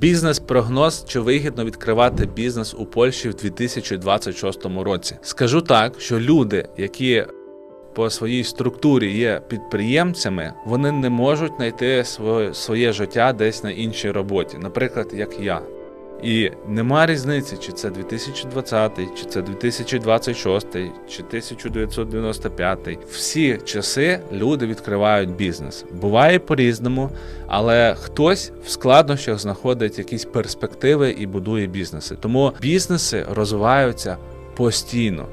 Бізнес-прогноз чи вигідно відкривати бізнес у Польщі в 2026 році. Скажу так, що люди, які по своїй структурі є підприємцями, вони не можуть знайти своє, своє життя десь на іншій роботі, наприклад, як я. І нема різниці, чи це 2020, чи це 2026, чи 1995. Всі часи люди відкривають бізнес. Буває по-різному, але хтось в складнощах знаходить якісь перспективи і будує бізнеси. Тому бізнеси розвиваються постійно.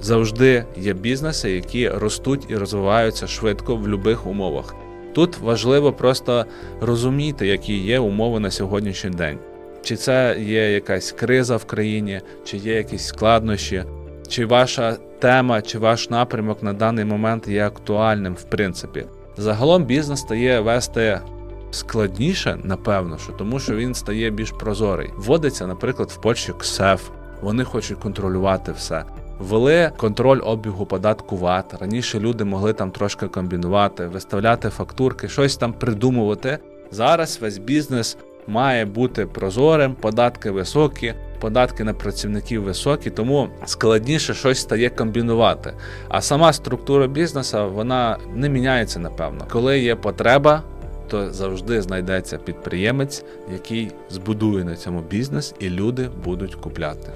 Завжди є бізнеси, які ростуть і розвиваються швидко в будь-яких умовах. Тут важливо просто розуміти, які є умови на сьогоднішній день. Чи це є якась криза в країні, чи є якісь складнощі, чи ваша тема, чи ваш напрямок на даний момент є актуальним, в принципі. Загалом бізнес стає вести складніше, напевно, що тому що він стає більш прозорий. Вводиться, наприклад, в Польщі КСЕФ. Вони хочуть контролювати все. Ввели контроль обігу податку ВАТ. Раніше люди могли там трошки комбінувати, виставляти фактурки, щось там придумувати. Зараз весь бізнес має бути прозорим, податки високі, податки на працівників високі, тому складніше щось стає комбінувати. А сама структура бізнесу вона не міняється, напевно. Коли є потреба, то завжди знайдеться підприємець, який збудує на цьому бізнес, і люди будуть купляти.